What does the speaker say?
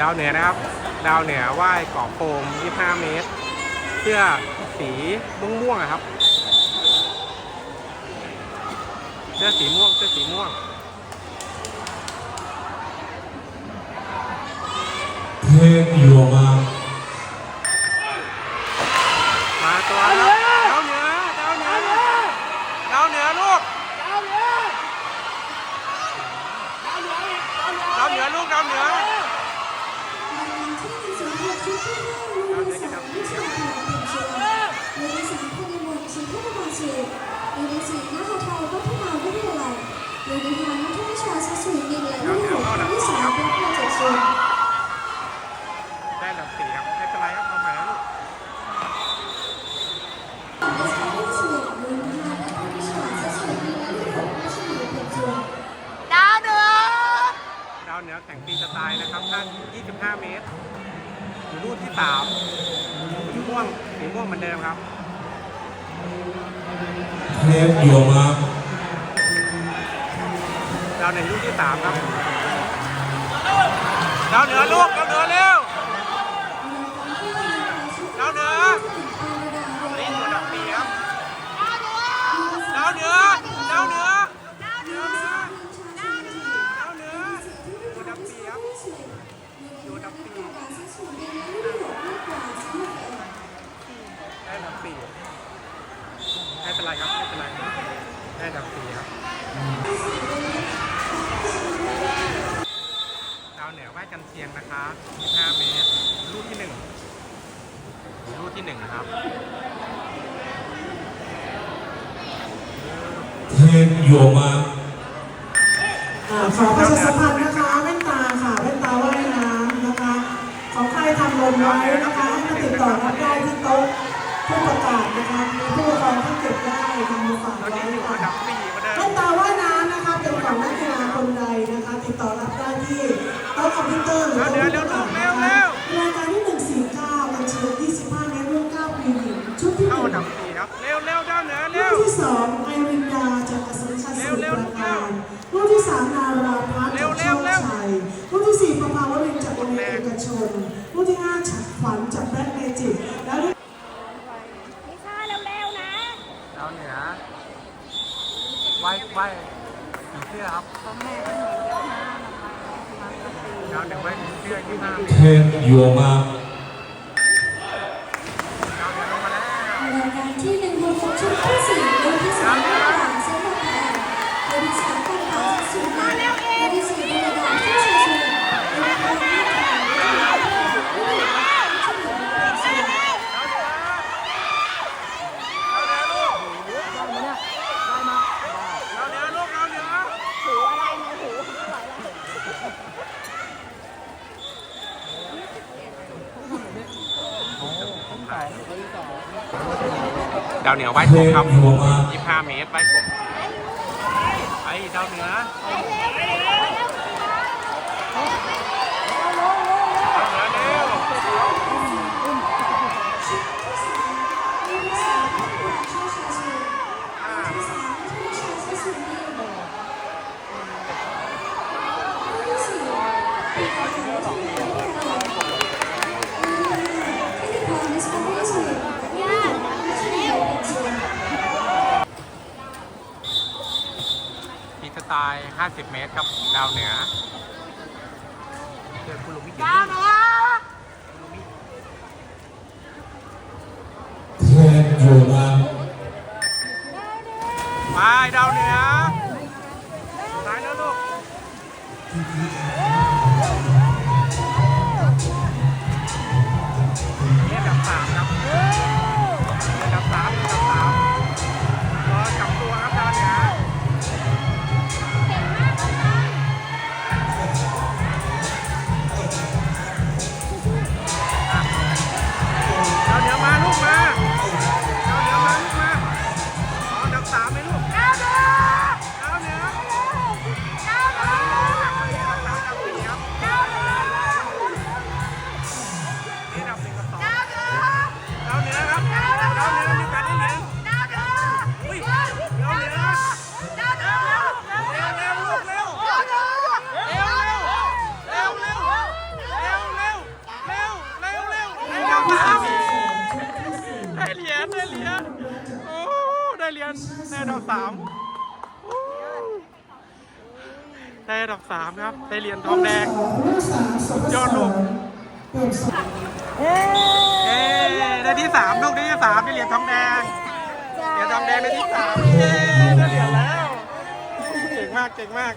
ดาวเหนือนะครับ ดาวเหนือว่ายเกาะโฟม25 เมตร เสื้อสีม่วงๆอะครับ เสื้อสีม่วง เสื้อสีม่วงเทคโยมา มาตัวครับดาวเหนือ ดาวเหนือ ดาวเหนือลูก ดาวเหนือลูก ดาวเหนือ ได้ อยู่รุ่นที่3สีม่วงสีม่วงเหมือนเดิมครับเทคโยมาดาวเหนือรุ่นที่3ครับดาวเหนือลูก ดาวเหนือเร็ว ดาวเหนือนี่ตัวดับปีครับ ดาวเหนือ ดาวเหนือ ดาวเหนือ ดาวเหนือ ดาวเหนือตัวดับปีครับตัวดับปีได้ดับปีไม่ เป็นไรครับ ไม่เป็นไรได้ดับปีครับดาวเหนือว่ายกันเชียงนะคะ15เมตรลูกที่1ลูกที่1นะครับเทคโยมาอ่าขอประชาสัมพันธ์นะคะแว่นตาค่ะแว่นตาว่ายน้ำนะคะ ของใครทำลงไว้นะคะให้มาติดต่อรับได้ที่โต๊ะ ผู้ประกาศนะคะมีผู้ปกครองที่เก็บได้ทำมาฝากตอนไว้นี้อยู่ค่ะระดับปีเหมือนเดิแว่มนตาว่ายน้ำนะคะเป็นของนักกีฬาคนใดนะคะ ติดต่อรับได้ที่โต๊ะคอมพิวเตอร์หรือโต๊ะผู้ประกาศนะคะรายการที่149บัญชี25เมตรรุ่น9ปีหญิงชุดที่เข้า1อันดับสี่ครับเร็วเร็วดาวเหนือรุ่เร็นวที่สองไอรินดาจากอสมชัยสุรประการรุ่นที่สามนาราพัฒน์จากโชคชัยรุ่นที่สี่ประภาวรินทร์จากโรงเรียนเอกชนรุ่นที่ห้าฉัดขวัญจากแบล็คเมจิกแล้วรุ่น นิชาเร็วๆนะ ดาวเหนือว่ายว่าย ผีเสื้อครับดาวเหนือว่ายผีเสื้อยี่ห้าเทคโยมาดาวเหนือลงมาแล้ว รายการที่หนึ่งหกหกชุดที่สี่รุ่นที่สามระหว่างเส้นทางแพงรุ่นที่สามกองการสุดมาแล้วรุ่นที่สี่บริการที่ชัยชนะรุ่นที่ห้ารุ่นที่หกรุ่นที่หกรุ่นที่หกรุ่นที่หก ดาวเหนือดาวเหนือลูกดาวเหนือลูกดาวเหนือ ดาวเหนือว่ายเทกบครับ25 เมตรว่ายกบไอ้ดาวเหนือดาวเหนือเร็ว 50 เมตรครับดาวเหนือเจอคุณลุงมิกิดาวเหนือคุณลุงมิเทคโยมาไปดาวเหนือซ้ายแล้วลูก อันดับสามได้อันดับสามครับ ได้เหรียญทองแดง ยอดลูกเอ้ได้ที่สามลูกได้ที่สามได้เหรียญทองแดง เหรียญทองแดงได้ที่สามเได้เหรียญแล้ว เก่งมาก เก่งมาก